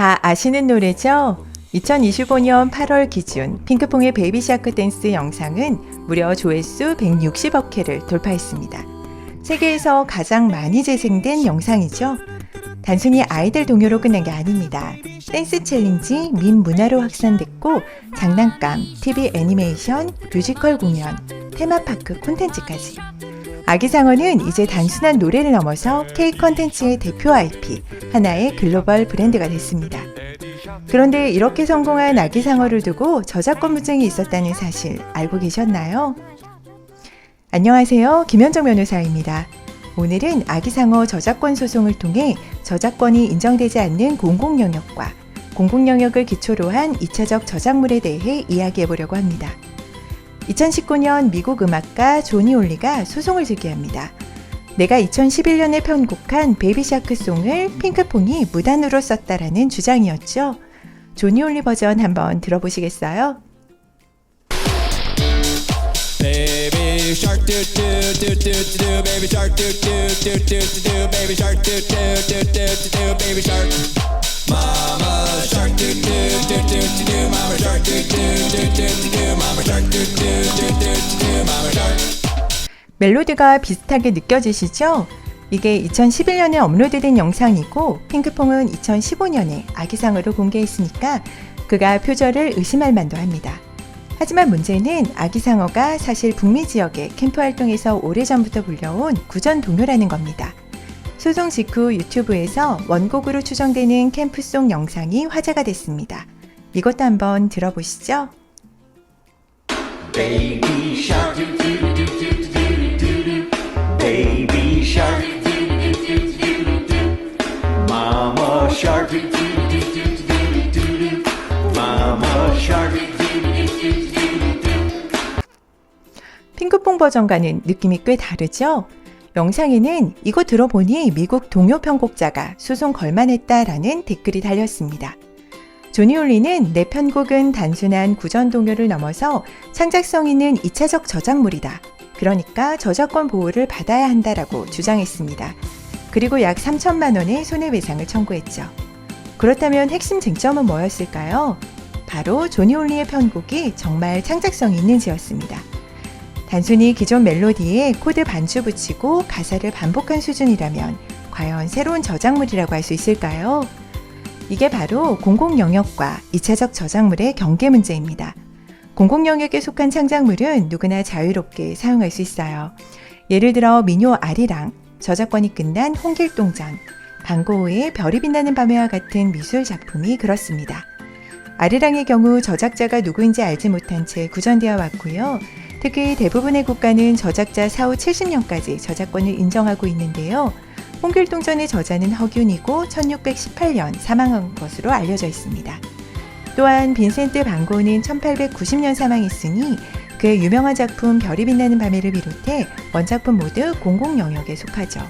다 아시는 노래죠? 2025년 8월 기준 핑크퐁의 베이비 샤크 댄스 영상은 무려 조회수 160억 회를 돌파했습니다. 세계에서 가장 많이 재생된 영상이죠. 단순히 아이들 동요로 끝난 게 아닙니다. 댄스 챌린지, 민 문화로 확산됐고 장난감, TV 애니메이션, 뮤지컬 공연, 테마파크 콘텐츠까지. 아기상어는 이제 단순한 노래를 넘어서 K 컨텐츠의 대표 IP, 하나의 글로벌 브랜드가 됐습니다. 그런데 이렇게 성공한 아기상어를 두고 저작권 분쟁이 있었다는 사실 알고 계셨나요? 안녕하세요. 김현정 변호사입니다. 오늘은 아기상어 저작권 소송을 통해 저작권이 인정되지 않는 공공영역과 공공영역을 기초로 한 2차적 저작물에 대해 이야기해 보려고 합니다. 2019년 미국 음악가 조니 올리가 소송을 제기합니다. 내가 2011년에 편곡한 베이비샤크 송을 핑크퐁이 무단으로 썼다라는 주장이었죠. 조니 올리 버전 한번 들어보시겠어요? Baby shark do do do do do do baby shark do do do do do do baby shark do do do do do baby shark 멜로디가 비슷하게 느껴지시죠? 이게 2011년에 업로드된 영상이고 핑크퐁은 2015년에 아기상으로 공개했으니까 그가 표절을 의심할 만도 합니다. 하지만 문제는 아기상어가 사실 북미 지역의 캠프 활동에서 오래전부터 불려온 구전 동요라는 겁니다. 소송 직후 유튜브에서 원곡으로 추정되는 캠프송 영상이 화제가 됐습니다. 이것도 한번 들어보시죠. Baby shark do do do do do do do do. Baby shark do do do do do do. Mama shark do do do do do do do do. Mama shark do do do do do do do. 핑크퐁 버전과는 느낌이 꽤 다르죠? 영상에는 이거 들어보니 미국 동요 편곡자가 소송 걸만했다라는 댓글이 달렸습니다. 조니 올리는 내 편곡은 단순한 구전 동요를 넘어서 창작성 있는 2차적 저작물이다. 그러니까 저작권 보호를 받아야 한다라고 주장했습니다. 그리고 약 3천만 원의 손해배상을 청구했죠. 그렇다면 핵심 쟁점은 뭐였을까요? 바로 조니 올리의 편곡이 정말 창작성이 있는지였습니다. 단순히 기존 멜로디에 코드 반주 붙이고 가사를 반복한 수준이라면 과연 새로운 저작물이라고 할 수 있을까요? 이게 바로 공공 영역과 2차적 저작물의 경계 문제입니다. 공공 영역에 속한 창작물은 누구나 자유롭게 사용할 수 있어요. 예를 들어 민요 아리랑, 저작권이 끝난 홍길동전, 방고우의 별이 빛나는 밤에와 같은 미술 작품이 그렇습니다. 아리랑의 경우 저작자가 누구인지 알지 못한 채 구전되어 왔고요. 특히 대부분의 국가는 저작자 사후 70년까지 저작권을 인정하고 있는데요. 홍길동전의 저자는 허균이고 1618년 사망한 것으로 알려져 있습니다. 또한 빈센트 반고는 1890년 사망했으니 그의 유명한 작품 별이 빛나는 밤에를 비롯해 원작품 모두 공공 영역에 속하죠.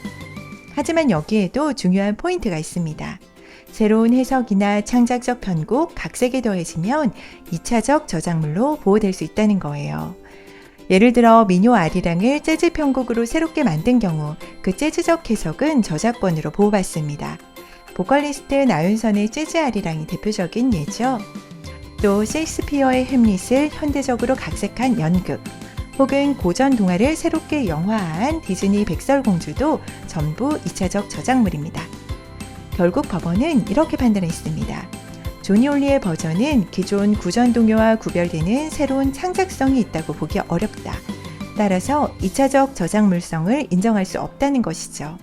하지만 여기에도 중요한 포인트가 있습니다. 새로운 해석이나 창작적 편곡, 각색이 더해지면 2차적 저작물로 보호될 수 있다는 거예요. 예를 들어 민요 아리랑을 재즈 편곡으로 새롭게 만든 경우 그 재즈적 해석은 저작권으로 보호받습니다. 보컬리스트 나윤선의 재즈 아리랑이 대표적인 예죠. 또 셰익스피어의 햄릿을 현대적으로 각색한 연극, 혹은 고전 동화를 새롭게 영화화한 디즈니 백설공주도 전부 2차적 저작물입니다. 결국 법원은 이렇게 판단했습니다. 조니 올리의 버전은 기존 구전 동요와 구별되는 새로운 창작성이 있다고 보기 어렵다. 따라서 2차적 저작물성을 인정할 수 없다는 것이죠.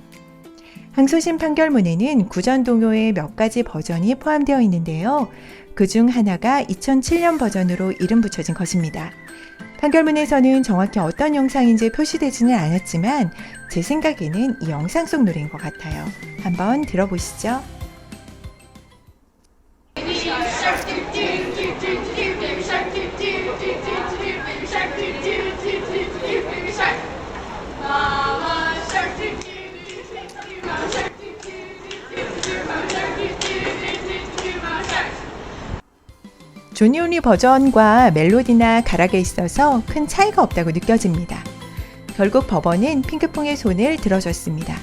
항소심 판결문에는 구전 동요의 몇 가지 버전이 포함되어 있는데요. 그 중 하나가 2007년 버전으로 이름 붙여진 것입니다. 판결문에서는 정확히 어떤 영상인지 표시되지는 않았지만 제 생각에는 이 영상 속 노래인 것 같아요. 한번 들어보시죠. 조니 올리 버전과 멜로디나 가락에 있어서 큰 차이가 없다고 느껴집니다. 결국 법원은 핑크퐁의 손을 들어줬습니다.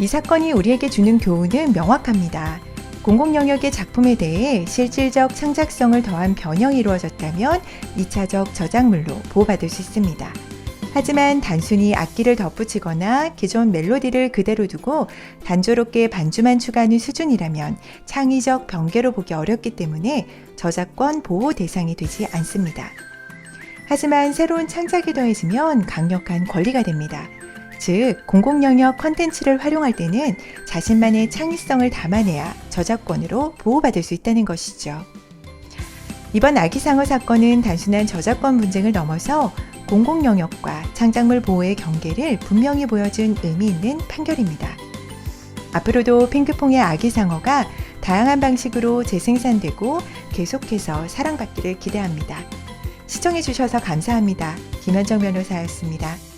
이 사건이 우리에게 주는 교훈은 명확합니다. 공공 영역의 작품에 대해 실질적 창작성을 더한 변형이 이루어졌다면 2차적 저작물로 보호받을 수 있습니다. 하지만 단순히 악기를 덧붙이거나 기존 멜로디를 그대로 두고 단조롭게 반주만 추가하는 수준이라면 창의적 변개로 보기 어렵기 때문에 저작권 보호 대상이 되지 않습니다. 하지만 새로운 창작이 더해지면 강력한 권리가 됩니다. 즉, 공공영역 컨텐츠를 활용할 때는 자신만의 창의성을 담아내야 저작권으로 보호받을 수 있다는 것이죠. 이번 아기상어 사건은 단순한 저작권 분쟁을 넘어서 공공 영역과 창작물 보호의 경계를 분명히 보여준 의미 있는 판결입니다. 앞으로도 핑크퐁의 아기 상어가 다양한 방식으로 재생산되고 계속해서 사랑받기를 기대합니다. 시청해주셔서 감사합니다. 김현정 변호사였습니다.